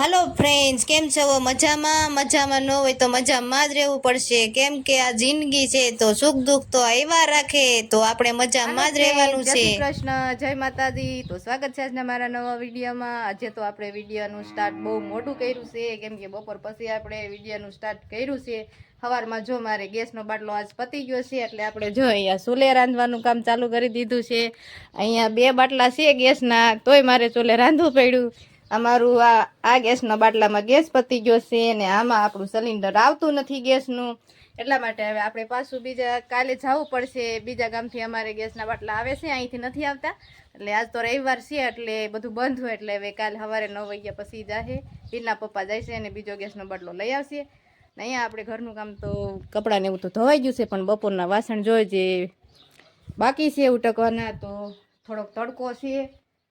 હાલો friends કેમ છો? મજામાં? મજામાં ન હોય તો મજામાં જ રહેવું પડશે. કેમ કે આ જિંદગી છે તો સુખ દુઃખ તો આવ્યા રાખે તો આપણે મજામાં જ રહેવાનું છે. કૃષ્ણ. જય માતાજી. તો સ્વાગત છે આજના મારા નવા વિડીયોમાં. આજે તો આપણે વિડીયોનું સ્ટાર્ટ બહુ મોટું કર્યું છે કેમ કે બપોર પછી આપણે વિડીયોનું સ્ટાર્ટ કર્યું છે. સવારમાં જો મારે ગેસનો બાટલો આજ પતી ગયો છે એટલે આપણે જો અહીંયા ચૂલે રાંધવાનું કામ ચાલુ કરી દીધું છે. અહીંયા બે બાટલા છે ગેસના તોય મારે ચૂલે રાંધવું પડ્યું. અમારું આ આ ગેસના બાટલામાં ગેસ પતી ગયો છે ને આમાં આપણું સિલિન્ડર આવતું નથી ગેસનું. એટલા માટે હવે આપણે પાછું બીજા કાલે જવું પડશે. બીજા ગામથી અમારે ગેસના બાટલા આવે છે, અહીંથી નથી આવતા. એટલે આજ તો રવિવાર છે, એટલે બધું બંધ હોય, એટલે હવે કાલે સવારે નવ વાગ્યા પછી જશે પીરના પપ્પા જાય છે અને બીજો ગેસનો બાટલો લઈ આવશે. અહીંયા આપણે ઘરનું કામ તો કપડાને એવું તો ધોવાઈ ગયું છે, પણ બપોરના વાસણ જોઈએ જે બાકી છે ઉટકવાના, તો થોડોક તડકો છે.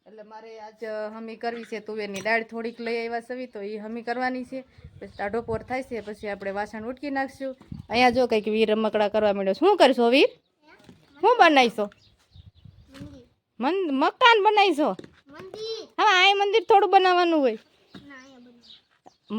એટલે મારે આજ હમી કરવી છે તુવેરની દાળ થોડીક લઈ આવ્યા સવી તો એ હમી કરવાની છે. પછી ટાઢો પોર થાય છે, પછી આપણે વાસણ ઉટકી નાખશું. અહીંયા જો કંઈક વીર રમકડા કરવા માંડ્યો શું કરશો વીર? શું બનાવીશો? મકાન બનાવીશો? હા, આ મંદિર થોડું બનાવવાનું હોય.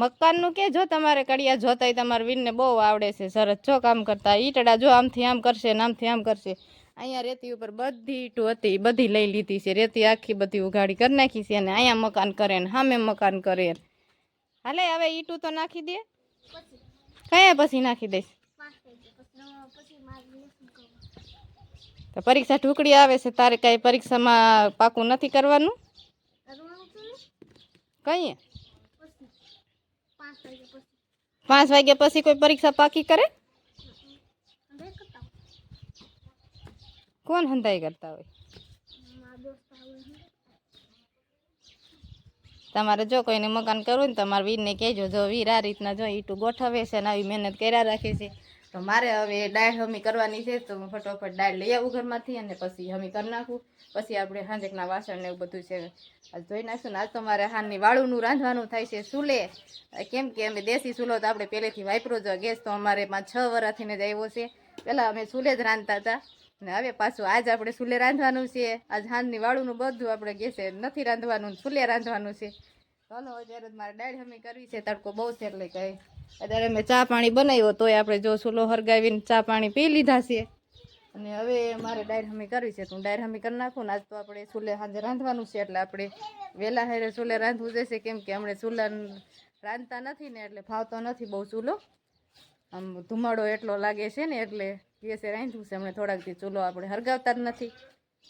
મકાનનું કે જો તમારે કડિયા જોતાય તમારા વીરને બહુ આવડે છે, સરસ. જો કામ કરતા ઈટડા જો આમથી આમ કરશે ને આમથી આમ કરશે. અહીંયા રેતી ઉપર બધી ઈટું હતી, બધી લઈ લીધી છે. રેતી આખી બધી ઉઘાડી કરી નાખી છે અને અહીંયા મકાન કરે ને સામે મકાન કરે હાલે, હવે ઈટું તો નાખી દે. કયા પછી નાખી દઈશ? તો પરીક્ષા ઢુકડી આવે છે, તારે કાંઈ પરીક્ષામાં પાકું નથી કરવાનું? કઈ? પાંચ વાગ્યા પછી કોઈ પરીક્ષા પાકી કરે? કોણ હંધાઈ કરતા હોય? તમારે જો કોઈને મકાન કરવું ને તમારે વીરને કહેજો, જો વીર આ રીતના જો ઈટું ગોઠવે છે ને આવી મહેનત કર્યા રાખે છે, તો મારે હવે ડાળ હમી કરવાની છે, તો હું ફટોફટ ડાળ લઈ આવું ઘરમાંથી અને પછી હમી કરી નાખું. પછી આપણે હાંજકના વાસણ ને એવું બધું છે, આજ ધોઈ નાખશું ને આજ તો મારે હાનની વાળુનું રાંધવાનું થાય છે ચૂલે કેમ કે અમે દેશી ચૂલો તો આપણે પહેલેથી વાપરો જ ગેસ તો અમારે પાંચ છ વર્ષથી જ આવ્યો છે. પહેલાં અમે ચૂલે જ રાંધતા હતા. ને હવે પાછું આજ આપણે સુલે રાંધવાનું છે. આજ હાંજની વાળુનું બધું આપણે ગેસે નથી રાંધવાનું, સુલે રાંધવાનું છે. ચાલો, અત્યારે મારે ડાળ હમી કરવી છે, તડકો બહુ છે એટલે કઈ અત્યારે મેં ચા પાણી બનાવ્યો તોય આપણે જો ચૂલો હરગાવીને ચા પાણી પી લીધા છે. અને હવે મારે ડાયર હમી કરવી છે, તું ડાયર હમી કરી નાખું ને આજ તો આપણે સુલે સાંજે રાંધવાનું છે એટલે આપણે વહેલા હેરે ચૂલે રાંધવું જશે કેમ કે હમણાં ચૂલા રાંધતા નથી ને એટલે ફાવતો નથી બહુ ચૂલો આમ ધુમાડો એટલો લાગે છે ને એટલે ગેસે રાંધવું છે. હમણાં થોડાકથી ચૂલો આપણે હરગાવતા જ નથી.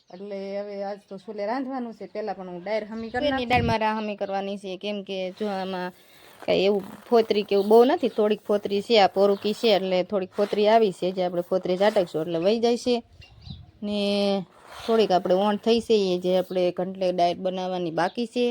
એટલે હવે આજ તો ચૂલે રાંધવાનું છે. પહેલાં પણ હું ડાયર હમી કરી ડાયર મારા હમી કરવાની છે? કેમ કે જો આમાં કાંઈ એવું ફોતરી કે એવું બહુ નથી થોડીક ફોતરી છે આ પોરુકી છે એટલે થોડીક ફોતરી આવી છે જે આપણે ફોતરી ઝાટકશું એટલે વહી જાય છે. ને થોડીક આપણે ઓણ થઈ છે એ જે આપણે ઘંટલે ડાયટ બનાવવાની બાકી છે.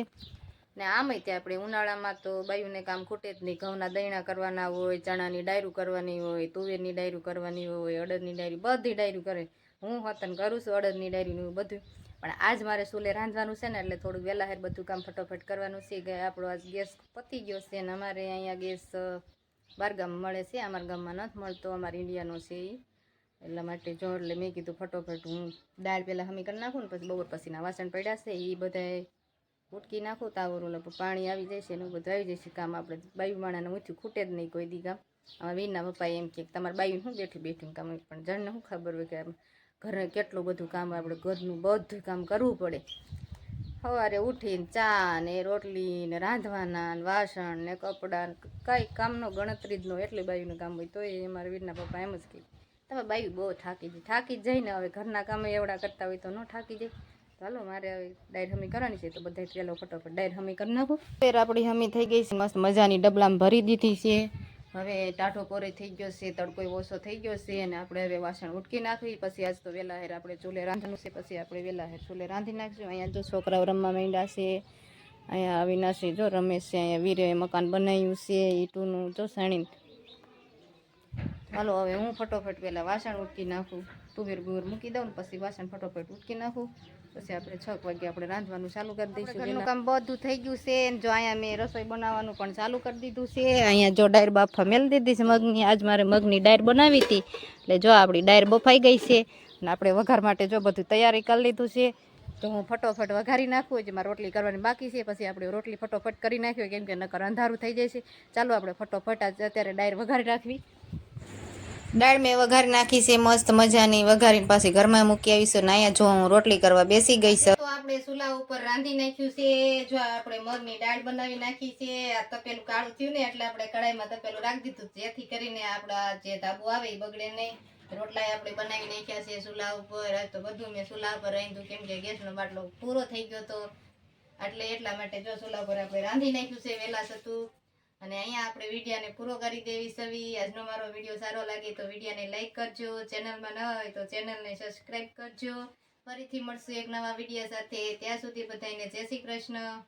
ને આમય તે આપણે ઉનાળામાં તો બાયુને કામ ખૂટે જ નહીં. ઘઉંના દૈણા કરવાના હોય, ચણાની ડાયરું કરવાની હોય, તુવેરની ડાયરું કરવાની હોય, અડદની ડાયરી, બધી ડાયરું કરે. હું હતન કરું છું અડદની ડાયરીનું બધું. પણ આજ મારે ચૂલે રાંધવાનું છે ને, એટલે થોડું વહેલા હેર બધું કામ ફટોફટ કરવાનું છે કે આપણો આજ ગેસ પતી ગયો છે ને અમારે અહીંયા ગેસ બારગામ મળે છે. અમારા ગામમાં નથી મળતો, અમારા ઇન્ડિયાનો છે એ એટલા માટે જો એટલે મેં કીધું ફટોફટ હું દાળ પહેલાં હમી કરી નાખું ને પછી બપોર પછીના વાસણ પડ્યા છે એ બધાય ઉટકી નાખું, તાવર ઓલા પાણી આવી છે ને બધું આવી જશે. કામ આપણે બાયુ માણાને ઊંચું ખૂટે જ નહીં કોઈ દી કામ. આમાં વીરના પપ્પાએ એમ કે તમારે બાયું શું બેઠી બેઠું કામ પણ જણને શું ખબર હોય કે ઘરે કેટલું બધું કામ આપણે ઘરનું બધું કામ કરવું પડે. સવારે ઉઠીને ચા ને રોટલી ને રાંધવાના ને વાસણ ને કપડાં કાંઈ કામનો ગણતરી જ ન એટલી બાયુનું કામ હોય. તો એ મારા વીરના પપ્પા એમ જ કહે તમે બાયું બહુ થાકી જાય. થાકી જ જાય ને હવે ઘરના કામે એવડા કરતા હોય તો ન થાકી જાય. ચાલો, મારે હવે ડાયર હમી કરવાની છે તો બધા પેલો ફટોફટ ડાયર હમી કરી નાખો. ફેર આપણી હમી થઈ ગઈ છે, મસ્ત મજાની ડબલામાં ભરી દીધી છે. હવે ટાઢો પોરે થઈ ગયો છે, તડકો ઓછો થઈ ગયો છે અને આપણે હવે વાસણ ઉટકી નાખવી. પછી આજ તો વહેલા હેર આપણે ચૂલે રાંધવાનું છે, પછી આપણે વહેલા હેર ચૂલે રાંધી નાખશું. અહીંયા જો છોકરાઓ રમવા માંડ્યા છે, અહીંયા અવિનાશી જો રમેશ છે, અહીંયા વીરે મકાન બનાવ્યું છે, ઈટુનું, જો સાણીને ચાલો હવે હું ફટોફટ પહેલાં વાસણ ઉટકી નાખું. તુવેર બુવેર મૂકી દઉં ને પછી વાસણ ફટોફટ ઉટકી નાખું. પછી આપણે છ વાગે આપણે રાંધવાનું ચાલુ કરી દઈશું ઘરનું કામ બધું થઈ ગયું છે જો અહીંયા મેં રસોઈ બનાવવાનું પણ ચાલુ કરી દીધું છે. અહીંયા જો ડાયર બાફા મેળી દીધી છે મગની. આજ મારે મગની ડાયર બનાવી હતી. એટલે જો આપણી ડાયર બફાઈ ગઈ છે અને આપણે વઘાર માટે જો બધું તૈયારી કરી લીધું છે. તો હું ફટોફટ વઘારી નાખું. જે મારે રોટલી કરવાની બાકી છે. પછી આપણે રોટલી ફટોફટ કરી નાખ્યો કેમ કે નકર અંધારું થઈ જાય છે. ચાલો આપણે ફટોફટ અત્યારે ડાયર વઘારી રાખવી. દાળ મેં વઘાર નાખી છે, મસ્ત મજાની વઘારીને પાછી ઘરમાં મૂકી આવીશું ને અહીંયા જો હું રોટલી કરવા બેસી ગઈ છું. આપણે ચૂલા ઉપર રાંધી નાખ્યું છે, જો આપણે મગની દાળ બનાવી નાખી છે, આ તપેલું કાળું થયું ને એટલે આપણે કડાઈમાં તપેલું રાખી દીધું જેથી કરીને આપણા જે ધાબુ આવે એ બગડે નહીં. રોટલા આપણે બનાવી નાખ્યા છે ચૂલા ઉપર. તો બધું મેં ચૂલા ઉપર રાંધ્યું, કેમ કે ગેસનો બાટલો પૂરો થઈ ગયો તો. એટલે એટલા માટે જો ચૂલા ઉપર આપણે રાંધી નાખ્યું છે, વહેલા થતું અને અહીંયા આપણે વિડીયાને પૂરો કરી દેવી સવી. આજનો મારો વીડિયો સારો લાગે તો વિડીયાને લાઈક કરજો. ચેનલમાં ન હોય તો ચેનલને સબસ્ક્રાઈબ કરજો. ફરીથી મળશું એક નવા વીડિયો સાથે. ત્યાં સુધી બધાને જય શ્રી કૃષ્ણ.